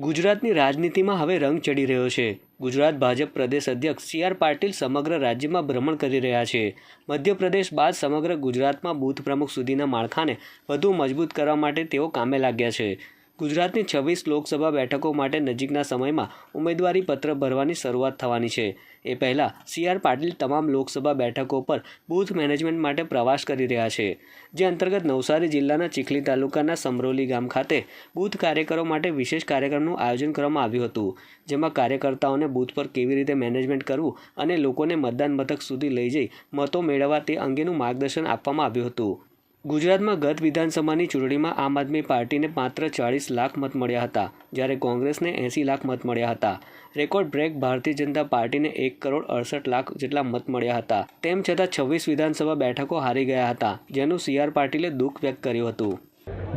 ગુજરાતની રાજનીતિમાં હવે રંગ ચડી રહ્યો છે. ગુજરાત ભાજપ પ્રદેશ અધ્યક્ષ સી આર પાટીલ સમગ્ર રાજ્યમાં ભ્રમણ કરી રહ્યા છે. મધ્યપ્રદેશ બાદ સમગ્ર ગુજરાતમાં બૂથ પ્રમુખ સુધીના માળખાને વધુ મજબૂત કરવા માટે તેઓ કામે લાગ્યા છે. ગુજરાતની છવ્વીસ લોકસભા બેઠકો માટે નજીકના સમયમાં ઉમેદવારી પત્ર ભરવાની શરૂઆત થવાની છે. એ પહેલાં સી આર પાટીલ તમામ લોકસભા બેઠકો પર બૂથ મેનેજમેન્ટ માટે પ્રવાસ કરી રહ્યા છે. જે અંતર્ગત નવસારી જિલ્લાના ચીખલી તાલુકાના સમરોલી ગામ ખાતે બૂથ કાર્યકરો માટે વિશેષ કાર્યક્રમનું આયોજન કરવામાં આવ્યું હતું. જેમાં કાર્યકર્તાઓને બૂથ પર કેવી રીતે મેનેજમેન્ટ કરવું અને લોકોને મતદાન મથક સુધી લઈ જઈ મતો મેળવવા તે અંગેનું માર્ગદર્શન આપવામાં આવ્યું હતું. ગુજરાતમાં ગત વિધાનસભાની ચૂંટણીમાં આમ આદમી પાર્ટીને માત્ર ચાળીસ લાખ મત મળ્યા હતા, જ્યારે કોંગ્રેસને એંસી લાખ મત મળ્યા હતા. રેકોર્ડ બ્રેક ભારતીય જનતા પાર્ટીને એક કરોડ અડસઠ લાખ જેટલા મત મળ્યા હતા. તેમ છતાં છવ્વીસ વિધાનસભા બેઠકો હારી ગયા હતા, જેનું સી આર પાટીલે દુઃખ વ્યક્ત કર્યું હતું.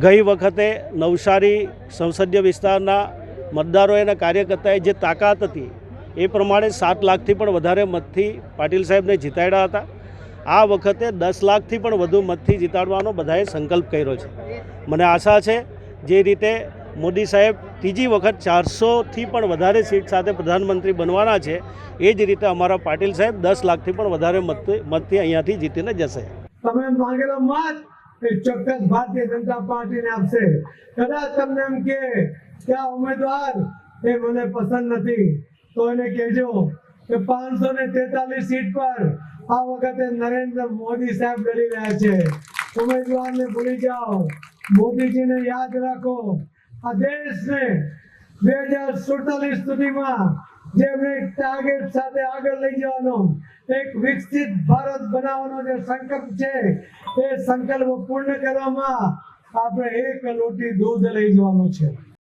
ગઈ વખતે નવસારી સંસદીય વિસ્તારના મતદારો અને કાર્યકર્તાએ જે તાકાત હતી, એ પ્રમાણે સાત લાખથી પણ વધારે મતથી પાટીલ સાહેબને જીતાડ્યા હતા. આ વખતે દસ લાખથી પણ વધુ મતથી જીતાડવાનો બધાએ સંકલ્પ કર્યો છે. મને આશા છે જે રીતે મોદી સાહેબ ત્રીજી વખત ચારસોથી પણ વધારે સીટ સાથે પ્રધાનમંત્રી બનવાના છે, એ જ રીતે અમારા પાટીલ સાહેબ દસ લાખથી પણ વધારે મત મતથી અહીંયાથી જીતીને જશે. તમે ચોક્કસ ભારતીય જનતા પાર્ટીને આપશે. કદાચ તમને એમ કે ઉમેદવાર એ મને પસંદ નથી તો એને કહેજો. કે પાંચસો ને તેતાલીસ સીટ પર આ વખતે નરેન્દ્ર મોદી સાહેબ લડી રહ્યા છે. ઉમેદવારને ભૂલી જાઓ. મોદીજીને યાદ રાખો. આ દેશને બે હજાર સુડતાલીસ સુધીમાં જેમને ટાર્ગેટ સાથે આગળ લઈ જવાનો, એક વિકસિત ભારત બનાવવાનો જે સંકલ્પ છે, એ સંકલ્પ પૂર્ણ કરવામાં આપણે એક લોટી દૂધ લઈ જવાનું છે.